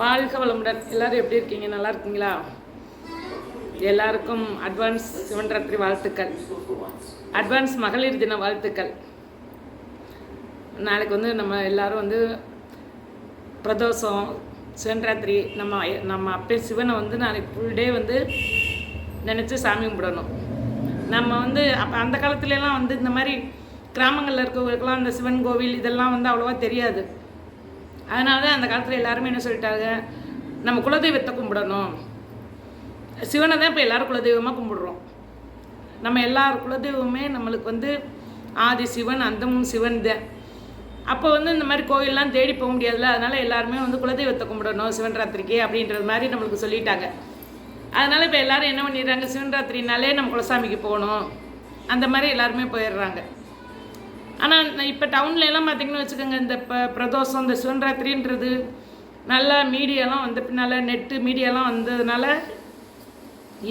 வாழ்க வளமுடன். எல்லாரும் எப்படி இருக்கீங்க? நல்லா இருக்கீங்களா? எல்லாருக்கும் அட்வான்ஸ் சிவன்ராத்திரி வாழ்த்துக்கள். அட்வான்ஸ் மகளிர் தின வாழ்த்துக்கள். நாளைக்கு வந்து நம்ம எல்லாரும் வந்து பிரதோஷம் சிவன்ராத்திரி நம்ம நம்ம அப்பே சிவனை வந்து நாளைக்கு ஃபுல் டே வந்து நினச்சி சாமி கும்பிடணும். நம்ம வந்து அப்போ அந்த காலத்துலலாம் வந்து இந்த மாதிரி கிராமங்களில் இருக்கிறவங்களுக்குலாம் இந்த சிவன் கோவில் இதெல்லாம் வந்து அவ்வளோவா தெரியாது. அதனால தான் அந்த காலத்தில் எல்லாருமே என்ன சொல்லிட்டாங்க நம்ம குலதெய்வத்தை கும்பிடணும். சிவனை தான் இப்போ எல்லோரும் குலதெய்வமாக கும்பிடுறோம். நம்ம எல்லார் குலதெய்வமே நம்மளுக்கு வந்து ஆதி சிவன் அந்தமும் சிவன் தான். அப்போ வந்து இந்த மாதிரி கோயிலெலாம் தேடி போக முடியாதுல்ல அதனால் எல்லாருமே வந்து குலதெய்வத்தை கும்பிடணும் சிவன் ராத்திரிக்கு அப்படின்றது மாதிரி நம்மளுக்கு சொல்லிட்டாங்க. அதனால் இப்போ எல்லாரும் என்ன பண்ணிடுறாங்க சிவன் ராத்திரினாலே நம்ம குலசாமிக்கு போகணும். அந்த மாதிரி எல்லாருமே போயிடுறாங்க. ஆனால் இப்போ டவுன்ல எல்லாம் பார்த்தீங்கன்னு வச்சுக்கோங்க இந்த இப்போ பிரதோஷம் இந்த சிவன்ராத்திரின்றது நல்லா மீடியாலாம் வந்த பின்னால் நெட்டு மீடியாலாம் வந்ததுனால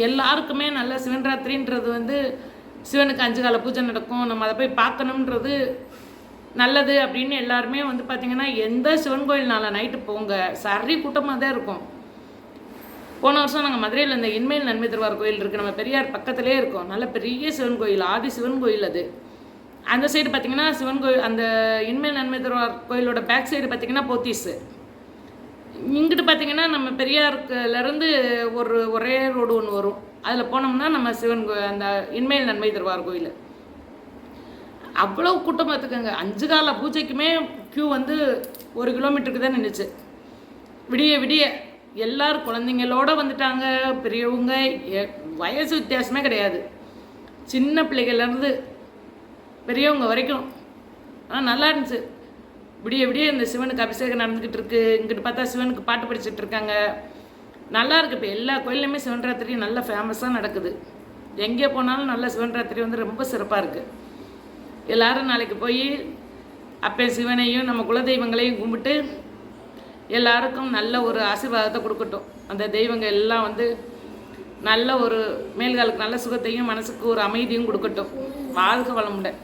எல்லாருக்குமே நல்ல சிவன்ராத்திரின்றது வந்து சிவனுக்கு அஞ்சு கால பூஜை நடக்கும். நம்ம அதை போய் பார்க்கணுன்றது நல்லது அப்படின்னு எல்லாருமே வந்து பார்த்திங்கன்னா எந்த சிவன் கோயில் நாளை நைட்டு போங்க சரி கூட்டமாக தான் இருக்கும். போன வருஷம் நாங்கள் மதுரையில் இந்த இன்மேல் நன்மை திருவார் கோயில் இருக்குது நம்ம பெரியார் பக்கத்துலேயே இருக்கோம். நல்ல பெரிய சிவன் கோயில் ஆதி சிவன் கோயில் அது. அந்த சைடு பார்த்தீங்கன்னா சிவன் கோயில் அந்த இன்மேல் நன்மை தருவார் கோயிலோட பேக் சைடு பார்த்தீங்கன்னா போத்தீஸு. இங்கிட்டு பார்த்தீங்கன்னா நம்ம பெரியாருக்குலேருந்து ஒரு ஒரே ரோடு ஒன்று வரும். அதில் போனோம்னா நம்ம சிவன் கோ அந்த இன்மேல் நன்மை தருவார் கோயில். அவ்வளோ கூட்டம் பார்த்துக்கோங்க அஞ்சு கால பூஜைக்குமே க்யூ வந்து ஒரு கிலோமீட்டருக்கு தான் நின்றுச்சு விடிய விடிய எல்லாரும் குழந்தைங்களோட வந்துட்டாங்க. பெரியவங்க எ- வயசு வித்தியாசமே கிடையாது. சின்ன பிள்ளைகள்லேருந்து பெரியவங்க வரைக்கும். ஆனால் நல்லா இருந்துச்சு. விடிய விடிய இந்த சிவனுக்கு அபிஷேகம் நடந்துக்கிட்டு இருக்கு. இங்கிட்டு பார்த்தா சிவனுக்கு பாட்டு படிச்சுட்டு இருக்காங்க. நல்லா இருக்கு. இப்போ எல்லா கோயில்லையுமே சிவன் ராத்திரி நல்ல ஃபேமஸாக நடக்குது. எங்கே போனாலும் நல்ல சிவன் ராத்திரி வந்து ரொம்ப சிறப்பாக இருக்குது எல்லாரும் நாளைக்கு போய் அப்போ சிவனையும் நம்ம குலதெய்வங்களையும் கும்பிட்டு எல்லாருக்கும் நல்ல ஒரு ஆசீர்வாதத்தை கொடுக்கட்டும். அந்த தெய்வங்கள் எல்லாம் வந்து நல்ல ஒரு மேல்காலுக்கு நல்ல சுகத்தையும் மனசுக்கு ஒரு அமைதியும் கொடுக்கட்டும். வாழ்க வளமுடன்.